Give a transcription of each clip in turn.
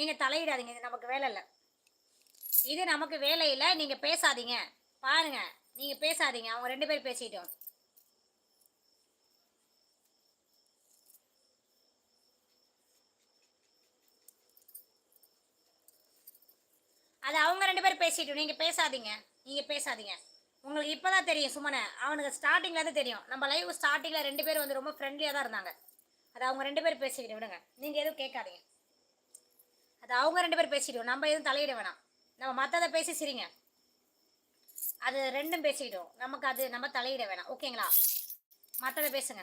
நீங்கள் தலையிடாதீங்க இது நமக்கு வேலை இல்லை. இது நமக்கு வேலை இல்லை நீங்கள் பேசாதீங்க. பாருங்க நீங்கள் பேசாதீங்க அவங்க ரெண்டு பேரும் பேசிட்டோம். அது அவங்க ரெண்டு பேரும் பேசிட்டோம் நீங்கள் பேசாதீங்க நீங்கள் பேசாதீங்க. உங்களுக்கு இப்போ தான் தெரியும் சுமனை அவனுக்கு ஸ்டார்டிங்கில் தான் தெரியும். நம்ம லைவ் ஸ்டார்டிங்கில் ரெண்டு பேரும் வந்து ரொம்ப ஃப்ரெண்ட்லியாக தான் இருந்தாங்க. அது அவங்க ரெண்டு பேரும் பேசிக்கிட்டு விடுங்க. நீங்கள் எதுவும் கேட்காதீங்க. அது அவங்க ரெண்டு பேரும் பேசிடுவோம். நம்ம எதுவும் தலையிட வேணாம். நம்ம மற்றதை பேசி சிரிங்க. அது ரெண்டும் பேசிக்கிட்டோம் நமக்கு அது நம்ம தலையிட வேணாம். ஓகேங்களா? மற்றதை பேசுங்க.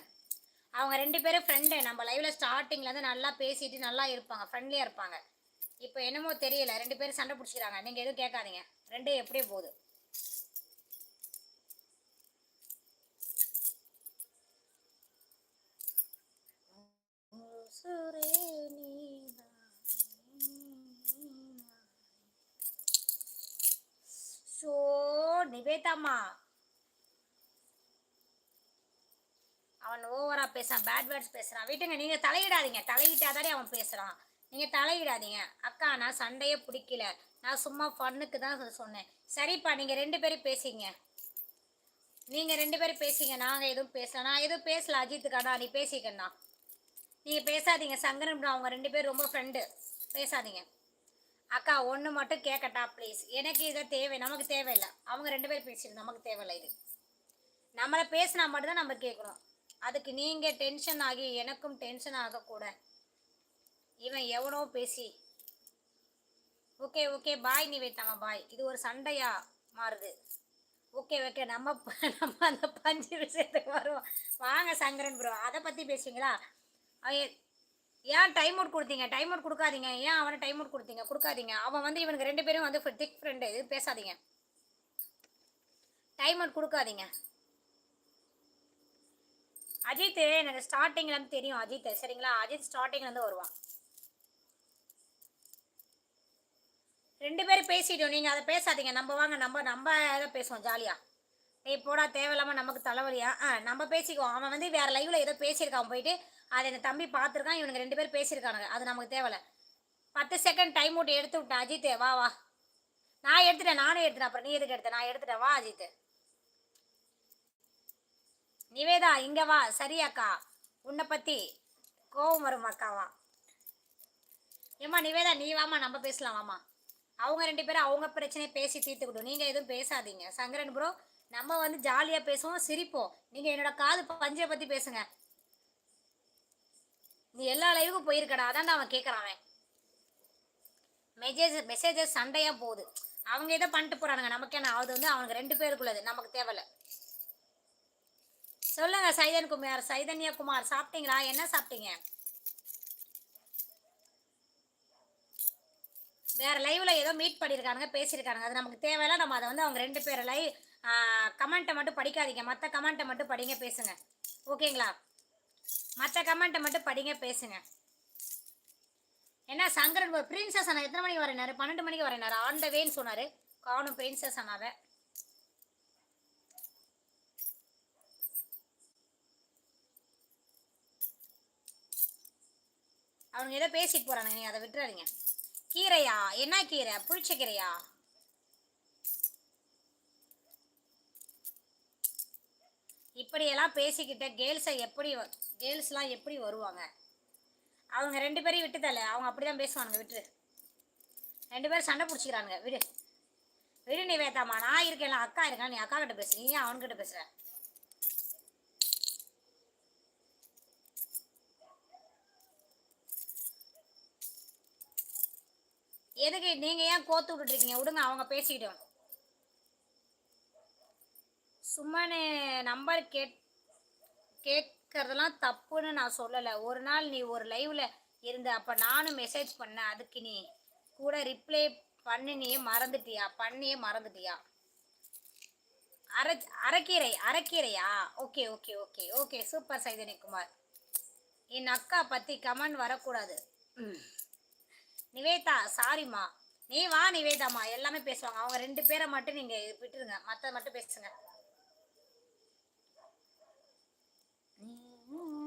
அவங்க ரெண்டு பேரும் ஃப்ரெண்டு நம்ம லைவ்ல ஸ்டார்டிங்லேருந்து நல்லா பேசிட்டு நல்லா இருப்பாங்க. ஃப்ரெண்ட்லியாக இருப்பாங்க. இப்போ என்னமோ தெரியல. ரெண்டு பேரும் சண்டை பிடிச்சிக்கிறாங்க. நீங்கள் எதுவும் கேட்காதீங்க. ரெண்டும் எப்படியே போகுது. நிவேதாம்மா அவன் ஓவரா பேசுறான் பேட் வேர்ட்ஸ் பேசுறான். விட்டுங்க நீங்க தலையிடாதீங்க. தலையிட்டாதானே அவன் பேசுறான். நீங்க தலையிடாதீங்க. அக்கா நான் சண்டையே பிடிக்கல. நான் சும்மா ஃபன்னுக்கு தான் சொன்னேன். சரிப்பா நீங்க ரெண்டு பேரும் பேசிங்க. நீங்க ரெண்டு பேரும் பேசிங்க. நாங்க எதுவும் பேசல. நான் எதுவும் பேசல அஜித்துக்காண்ணா நீ பேசிக்கண்ணா. நீங்க பேசாதீங்க. சங்கரன் அவங்க ரெண்டு பேரும் ரொம்ப ஃப்ரெண்டு பேசாதீங்க. அக்கா ஒன்று மட்டும் கேட்கட்டா ப்ளீஸ் எனக்கு இதை தேவை நமக்கு தேவையில்லை. அவங்க ரெண்டு பேரும் பேசிடு நமக்கு தேவையில்லை இது. நம்மளை பேசினா மட்டும்தான் நம்ம கேட்கணும் அதுக்கு நீங்கள் டென்ஷன் ஆகி எனக்கும் டென்ஷன் ஆகக்கூட இவன் எவனோ பேசி. ஓகே ஓகே பாய் நிவேத்தாமா பாய் இது ஒரு சண்டையா மாறுது. ஓகே ஓகே நம்ம நம்ம அந்த பஞ்சு விஷயத்துக்கு வருவோம். வாங்க சங்கரன் ப்ரோ அதை பற்றி பேசுவீங்களா? ஏன் டைம் அவுட் கொடுத்தீங்க? டைம் அவுட் கொடுக்காதீங்க. ஏன் அவனை டைம் அவுட் கொடுத்தீங்க? கொடுக்காதீங்க. அவன் வந்து இவனுக்கு ரெண்டு பேரும் வந்து திக் ஃப்ரெண்டு இது. பேசாதீங்க. டைம் அவுட் கொடுக்காதீங்க. அஜித் எனக்கு ஸ்டார்டிங்ல இருந்து தெரியும் அஜித் சரிங்களா? அஜித் ஸ்டார்டிங்லேருந்து வருவான். ரெண்டு பேரும் பேசிட்டோம். நீங்கள் அதை பேசாதீங்க. நம்ம வாங்க. நம்ம நம்ம இதை பேசுவோம் ஜாலியாக நீ போடா. தேவையில்லாமல் நமக்கு தலைவலியா? ஆ நம்ம பேசிக்குவோம். அவன் வந்து வேறு லைவில் ஏதோ பேசியிருக்கான். போயிட்டு அது இந்த தம்பி பார்த்துருக்கான் இவனுக்கு ரெண்டு பேரும் பேசியிருக்கானுங்க. அது நமக்கு தேவையில்ல பத்து செகண்ட் டைம் அவுட் எடுத்து விட்டேன் அஜித் வா வா. நான் எடுத்துட்டேன் நானே எடுத்துட்டேன். அப்புறம் நீ எதுக்கு எடுத்த? நான் எடுத்துட்டேன். வா அஜித் நிவேதா இங்க வா. சரியாக்கா உன்னை பத்தி கோவம் வரும் அக்காவா ஏம்மா நிவேதா நீ வாமா நம்ம பேசலாம் வாமா அவங்க ரெண்டு பேரும் அவங்க பிரச்சனையை பேசி தீர்த்துக்கிட்டோம். நீங்க எதுவும் பேசாதீங்க. சங்கரன் ப்ரோ நம்ம வந்து ஜாலியா பேசுவோம் சிரிப்போம். நீங்க என்னோட காது பஞ்சை பத்தி பேசுங்க. நீ எல்லா லைவுக்கும் போயிருக்கடா. அதான் அவன் கேட்குறான் அவன். மெசேஜ் மெசேஜஸ் சண்டையா போகுது. அவங்க எதை பண்ணிட்டு போறானுங்க. நமக்கு என்ன அது வந்து அவனுக்கு ரெண்டு பேருக்குள்ளது நமக்கு தேவையில்ல. சொல்லுங்க சைதன் குமார் சைதன்யா குமார் சாப்பிட்டீங்களா? என்ன சாப்பிட்டீங்க? வேற லைவ்ல ஏதோ மீட் பண்ணியிருக்கானுங்க பேசியிருக்கானுங்க அது நமக்கு தேவையில்ல. நம்ம அதை வந்து அவங்க ரெண்டு பேர் லைவ் கமெண்ட்டை மட்டும் படிக்காதீங்க. மற்ற கமெண்ட்டை மட்டும் படிங்க பேசுங்க. ஓகேங்களா மற்ற கமெண்ட்டை மட்டும் படிங்க பேசுங்க. ஏன்னா சங்கரன் ஒரு பிரின்சஸ் அண்ணா. எத்தனை மணிக்கு வரேனாரு பன்னெண்டு மணிக்கு வரேனாரு ஆன் த வேன்னு சொன்னார். காணும் பிரின்சஸ் அண்ணாவை. அவங்க ஏதோ பேசிட்டு போகிறானுங்க நீங்கள் அதை விட்டுறாதீங்க. கீரையா? என்ன கீரை? புளிச்ச கீரையா? இப்படியெல்லாம் பேசிக்கிட்ட கேர்ள்ஸை எப்படி கேர்ள்ஸ்லாம் எப்படி வருவாங்க? அவங்க ரெண்டு பேரையும் விட்டுதல்ல அவங்க அப்படிதான் பேசுவானுங்க விட்டுரு. ரெண்டு பேரும் சண்டை பிடிச்சிக்கிறானுங்க விடு. விடு நீ வேத்தாமா நான் இருக்கேன் அக்கா இருக்கா நீ அக்கா கிட்ட பேசு. நீ ஏன் அவன்கிட்ட பேசுற? எதுக்கு நீங்கள் ஏன் கோத்து விட்டுட்டு இருக்கீங்க? விடுங்க அவங்க பேசிக்கிட்டோம் சும்மானு நம்பர் கேட் கேட்கறதெல்லாம் தப்புன்னு நான் சொல்லலை. ஒரு நாள் நீ ஒரு லைவ்ல இருந்த அப்போ நானும் மெசேஜ் பண்ணேன் அதுக்கு நீ கூட ரிப்ளை பண்ணினியே மறந்துட்டியா? பண்ணியே மறந்துட்டியா? அரை அரைக்கீரை அரைக்கீரையா? Okay okay okay okay super Saithani Kumar என் அக்கா பற்றி கமெண்ட் வரக்கூடாது. நிவேதா சாரிம்மா நீ வா நிவேதாம்மா. எல்லாமே பேசுவாங்க. அவங்க ரெண்டு பேரை மட்டும் நீங்கள் விட்டுருங்க. மற்ற மட்டும் பேசுங்க. ನೀವು